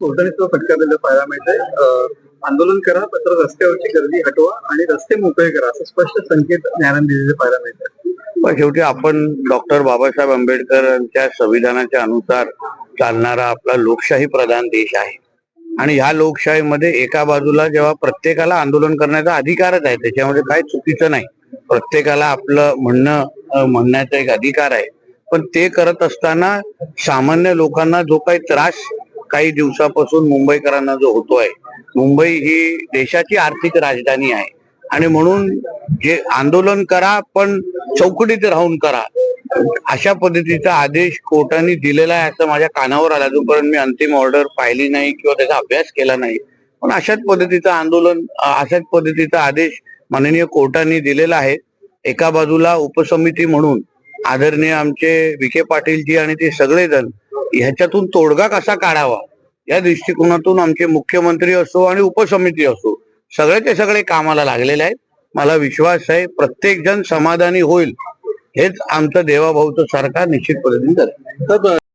कोर्टाने फटका दिला पाहायला मिळतंय. आंदोलन करा मात्र रस्त्यावरची गर्दी हटवा आणि रस्ते मोकळे करा असं स्पष्ट संकेत न्यायालयाने दिलेले पाहायला मिळतात पण शेवटी आपण डॉक्टर बाबासाहेब आंबेडकरांच्या संविधानाच्या अनुसार चालणारा आपला लोकशाही प्रधान देश आहे. आणि ह्या लोकशाहीमध्ये एका बाजूला जेव्हा प्रत्येकाला आंदोलन करण्याचा अधिकारच आहे त्याच्यामध्ये काही चुकीचं नाही. प्रत्येकाला आपलं म्हणणं म्हणण्याचा एक अधिकार आहे. पण ते करत असताना सामान्य लोकांना जो काही त्रास काही दिवसापासून मुंबईकरांना जो होतोय मुंबई ही देशाची आर्थिक राजधानी आहे. आणि म्हणून जे आंदोलन करा पण चौकटीत राहून करा. अशा पद्धतीचा आदेश कोर्टाने दिलेला आहे असं माझ्या कानावर आला. जोपर्यंत मी अंतिम ऑर्डर पाहिली नाही किंवा त्याचा अभ्यास केला नाही. पण अशाच पद्धतीचं आंदोलन अशाच पद्धतीचा आदेश माननीय कोर्टाने दिलेला आहे. एका बाजूला उपसमिती म्हणून आदरणीय आमचे विखे पाटीलजी आणि ते सगळेजण ह्याच्यातून तोडगा कसा काढावा? या दृष्टिकोनातून आमचे मुख्यमंत्री असो आणि उपसमिती असो सगळ्याचे सगळे कामाला लागलेले आहेत. मला विश्वास आहे प्रत्येक जण समाधानी होईल. हेच आमचं देवाभाऊचं सरकार निश्चित पद्धतीने करेल